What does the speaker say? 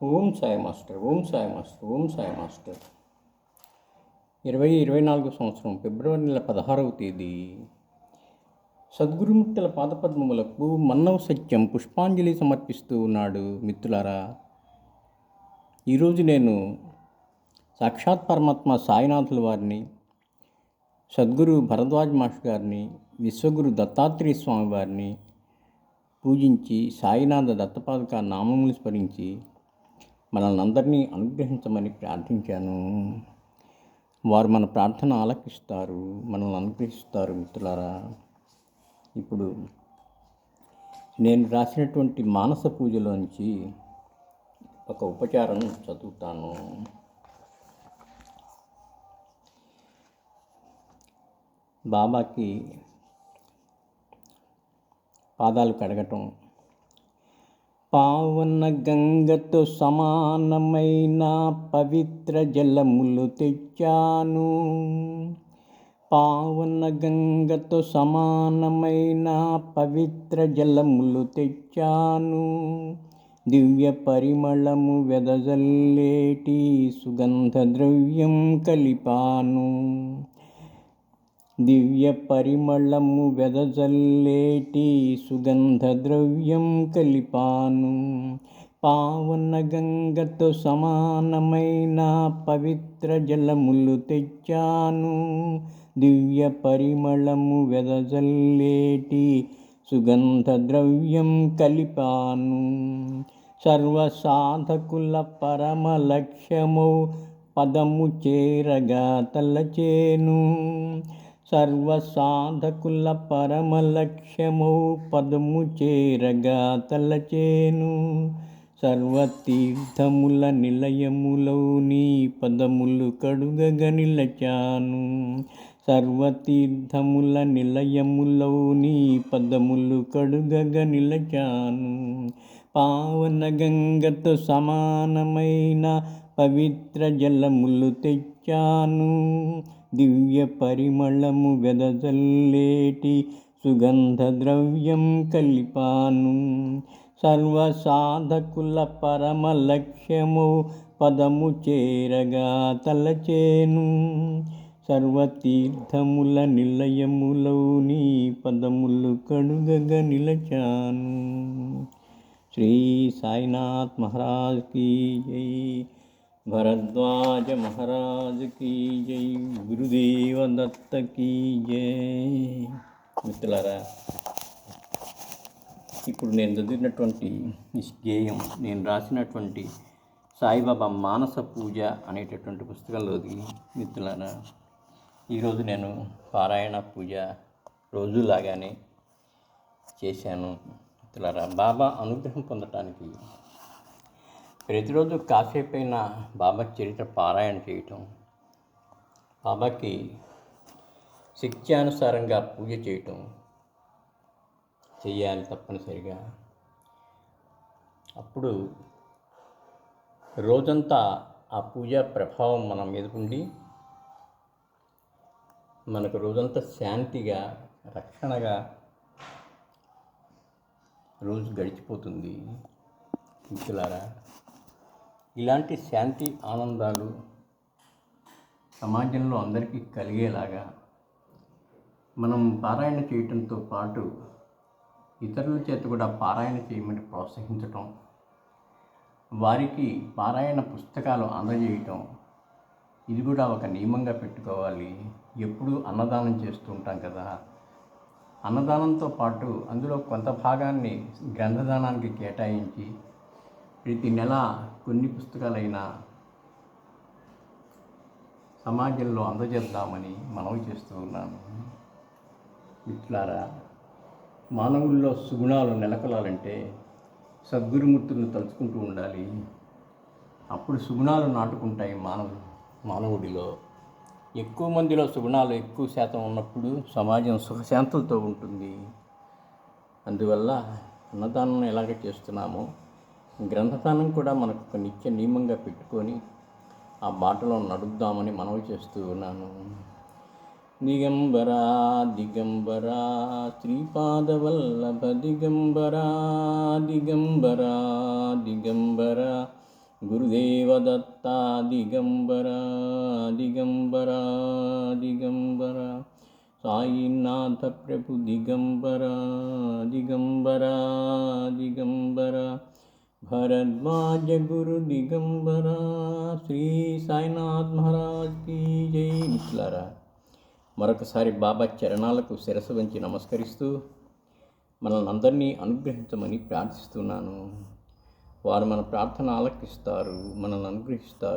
Om Sai master Om Sai master Om Sai master. ఇరవై ఇరవై నాలుగు సంవత్సరం ఫిబ్రవరి నెల పదహారవ తేదీ. సద్గురుముక్తుల పాదపద్మములకు మన్నవ సత్యం పుష్పాంజలి సమర్పిస్తూ ఉన్నాడు మిత్రులారా. ఈరోజు నేను సాక్షాత్ పరమాత్మ సాయినాథుల వారిని సద్గురు భరద్వాజ్ మాస్టర్ గారిని విశ్వగురు దత్తాత్రేయ స్వామి వారిని పూజించి సాయినాథ దత్తపాదక నామములు స్మరించి మనల్ని అందరినీ అనుగ్రహించమని ప్రార్థించాను. వారు మన ప్రార్థన ఆలకిస్తారు మనల్ని అనుగ్రహిస్తారు మిత్రులారా. ఇప్పుడు నేను రాసినటువంటి మానస పూజలోంచి ఒక ఉపచారం చదువుతాను. బాబాకి పాదాలు కడగటం పావన గంగతో సమానమైన పవిత్ర జలములు తెచ్చాను. పావన గంగతో సమానమైన పవిత్ర జలములు తెచ్చాను. దివ్య పరిమళము వెదజల్లేటి సుగంధ ద్రవ్యం కలిపాను. దివ్య పరిమళము వెదజల్లేటి సుగంధ ద్రవ్యం కలిపాను. పావన గంగతో సమానమైన పవిత్ర జలములు తెచ్చాను. దివ్య పరిమళము వెదజల్లేటి సుగంధ ద్రవ్యం కలిపాను. సర్వసాధకుల పరమ లక్ష్యము పదము చేరగా తలచేను. సర్వసాధకుల పరమలక్ష్యము పదము చేరగా తలచేను. సర్వతీర్థముల నిలయములోని పదములు కడుగగనిలచాను నిలచాను. సర్వతీర్థముల నిలయములోని పదములు కడుగగా నిలచాను. పావన గంగతో సమానమైన పవిత్ర జలములు తెచ్చాను. దివ్య పరిమళము వెదజల్లేటి సుగంధ ద్రవ్యం కలిపాను. సర్వసాధకుల పరమ లక్ష్యము పదము చేరగా తలచేను. సర్వతీర్థముల నిలయములోని పదములు కడుగగా నిలచాను. శ్రీ సాయినాథ్ మహారాజ్ కీ జై. భరద్వాజ మహారాజు కీ జై గురుదేవ దత్త కీ జై మిత్రులారా ఇప్పుడు నేను చదివినటువంటి ఈ గేయం నేను రాసినటువంటి సాయిబాబా మానస పూజ అనేటటువంటి పుస్తకంలోది మిత్రులారా ఈరోజు నేను పారాయణ పూజ రోజులాగానే చేశాను. మిత్రులారా బాబా అనుగ్రహం పొందటానికి ప్రతిరోజు కాసేపైన బాబా చరిత్ర పారాయణ చేయటం బాబాకి శక్త్యానుసారంగా పూజ చేయటం చేయాలి తప్పనిసరిగా. అప్పుడు రోజంతా ఆ పూజా ప్రభావం మన మీద ఉండి మనకు రోజంతా శాంతిగా రక్షణగా రోజు గడిచిపోతుంది. మిత్రులారా ఇలాంటి శాంతి ఆనందాలు సమాజంలో అందరికీ కలిగేలాగా మనం పారాయణ చేయటంతో పాటు ఇతరుల చేత కూడా పారాయణ చేయమని ప్రోత్సహించటం వారికి పారాయణ పుస్తకాలు అందజేయటం ఇది కూడా ఒక నియమంగా పెట్టుకోవాలి. ఎప్పుడు అన్నదానం చేస్తూ ఉంటాం కదా. అన్నదానంతో పాటు అందులో కొంత భాగాన్ని గ్రంథదానానికి కేటాయించి ప్రతి నెల కొన్ని పుస్తకాలైనా సమాజంలో అందజేద్దామని మనవి చేస్తూ ఉన్నాను. మిత్రులారా మానవుల్లో సుగుణాలు నెలకొలాలంటే సద్గురుమూర్తులను తలుచుకుంటూ ఉండాలి. అప్పుడు సుగుణాలు నాటుకుంటాయి మానవు మానవుడిలో. ఎక్కువ మందిలో సుగుణాలు ఎక్కువ శాతం ఉన్నప్పుడు సమాజం సుఖశాంతులతో ఉంటుంది. అందువల్ల అన్నదానం ఎలాగ చేస్తున్నామో గ్రంథస్థానం కూడా మనకు ఒక నిత్య నియమంగా పెట్టుకొని ఆ బాటలో నడుద్దామని మనవి చేస్తూ ఉన్నాను. దిగంబరా దిగంబరా శ్రీపాదవల్లభ దిగంబరా దిగంబరా దిగంబరా గురుదేవదత్త దిగంబరా దిగంబరా దిగంబరా సాయినాథ ప్రభు దిగంబరా దిగంబరా దిగంబరా భరద్వాజ గురు దిగంబరా శ్రీ సాయినాథ్ మహారాజ్ కీ జై మిత్రులారా మరొకసారి బాబా చరణాలకు శిరసు వంచి నమస్కరిస్తూ మనల్ని అందరినీ అనుగ్రహించమని ప్రార్థిస్తున్నాను. వారు మన ప్రార్థన ఆలకిస్తారు మనల్ని అనుగ్రహిస్తారు.